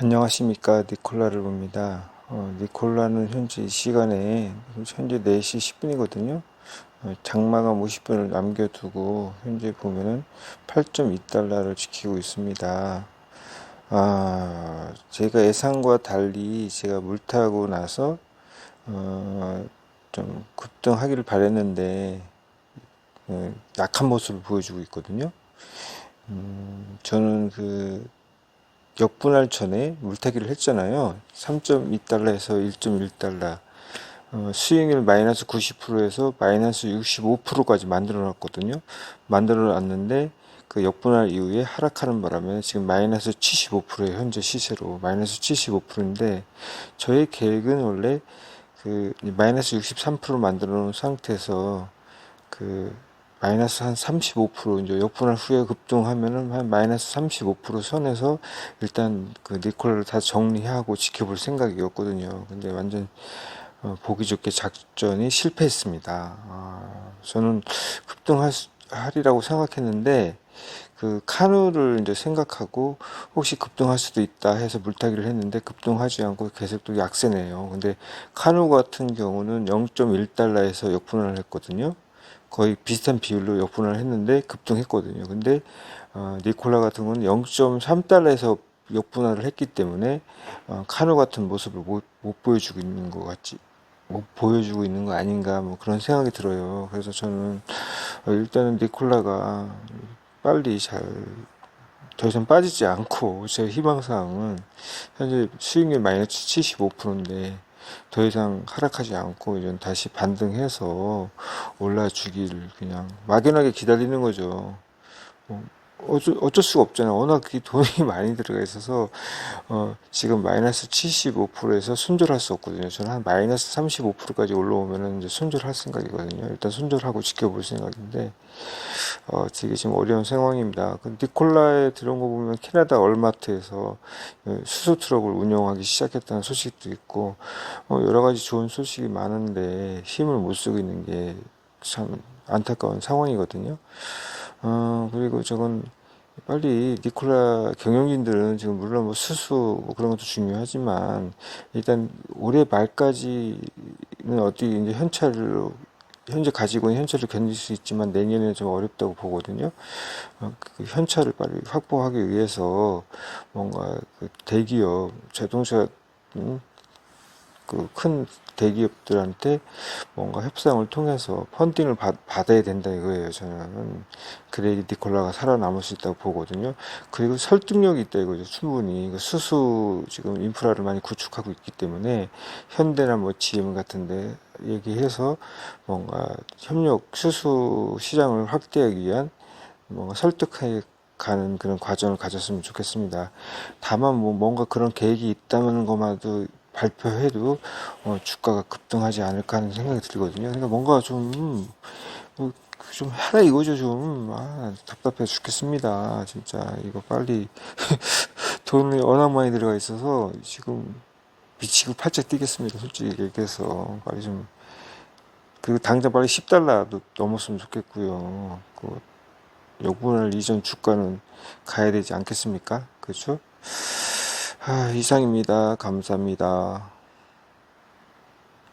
안녕하십니까 니콜라를 봅니다. 어, 니콜라는 현재 이 시간에 현재 4시 10분이거든요. 어, 장마감 50분을 남겨두고 현재 보면은 8.2달러를 지키고 있습니다. 아, 제가 예상과 달리 제가 물 타고 나서 어, 좀 급등하기를 바랬는데 어, 약한 모습을 보여주고 있거든요. 음, 저는 그 역분할 전에 물타기를 했잖아요. 3.2달러에서 1.1달러. 어, 수익률 마이너스 90%에서 마이너스 65%까지 만들어 놨거든요. 만들어 놨는데 그 역분할 이후에 하락하는 바람에 지금 마이너스 75%의 현재 시세로 마이너스 75%인데 저의 계획은 원래 그 마이너스 63% 만들어 놓은 상태에서 그 마이너스 한 35% 이제 역분할 후에 급등하면은 한 마이너스 35% 선에서 일단 그 니콜을 다 정리하고 지켜볼 생각이었거든요. 근데 완전 어, 보기 좋게 작전이 실패했습니다. 아, 저는 급등하리라고 생각했는데 그 카누를 이제 생각하고 혹시 급등할 수도 있다 해서 물타기를 했는데 급등하지 않고 계속 또 약세네요. 근데 카누 같은 경우는 0.1달러에서 역분할 했거든요. 거의 비슷한 비율로 역분을 했는데 급등했거든요. 근데 어, 니콜라 같은 경우는 0.3달러에서 역분할을 했기 때문에 어, 카누 같은 모습을 못, 못 보여주고 있는 것 같지 못 보여주고 있는 거 아닌가 뭐 그런 생각이 들어요. 그래서 저는 어, 일단은 니콜라가 빨리 잘 더 이상 빠지지 않고 제 희망사항은 현재 수익률 마이너스 75%인데 더 이상 하락하지 않고 이제 다시 반등해서 올라주기를 그냥 막연하게 기다리는 거죠. 뭐 어쩔, 어쩔 수가 없잖아요. 워낙 이 돈이 많이 들어가 있어서 어, 지금 마이너스 75%에서 손절할 수 없거든요. 저는 한 마이너스 35%까지 올라오면은 이제 손절할 생각이거든요. 일단 손절하고 지켜볼 생각인데 어, 되게 지금 어려운 상황입니다. 그 니콜라에 들어온 거 보면 캐나다 얼마트에서 어, 수소 트럭을 운영하기 시작했다는 소식도 있고 어, 여러 가지 좋은 소식이 많은데 힘을 못 쓰고 있는 게 참 안타까운 상황이거든요. 어, 그리고 저건 빨리 니콜라 경영진들은 지금 물론 뭐 수수 뭐 그런 것도 중요하지만 일단 올해 말까지는 어디 이제 현찰로 현재 가지고 있는 현찰을 견딜 수 있지만 내년에 좀 어렵다고 보거든요. 어, 그 현찰을 빨리 확보하기 위해서 뭔가 그 대기업 자동차 음, 그 큰 대기업들한테 뭔가 협상을 통해서 펀딩을 받, 받아야 된다 이거예요. 저는 그래야 니콜라가 살아남을 수 있다고 보거든요. 그리고 설득력이 있다 이거죠. 충분히 그 수수 지금 인프라를 많이 구축하고 있기 때문에 현대나 뭐 GM 같은데 얘기해서 뭔가 협력 수수 시장을 확대하기 위한 뭔가 설득해 가는 그런 과정을 가졌으면 좋겠습니다. 다만 뭐 뭔가 그런 계획이 있다는 것만도 발표해도 어, 주가가 급등하지 않을까 하는 생각이 들거든요. 그러니까 뭔가 좀, 뭐, 좀 하라 이거죠, 좀. 아, 답답해 죽겠습니다. 진짜. 이거 빨리. 돈이 워낙 많이 들어가 있어서 지금 미치고 팔짝 뛰겠습니다. 솔직히 얘기해서. 빨리 좀. 그리고 당장 빨리 10달러도 넘었으면 좋겠고요. 그, 역분할 이전 주가는 가야 되지 않겠습니까? 그렇죠? 아, 이상입니다. 감사합니다.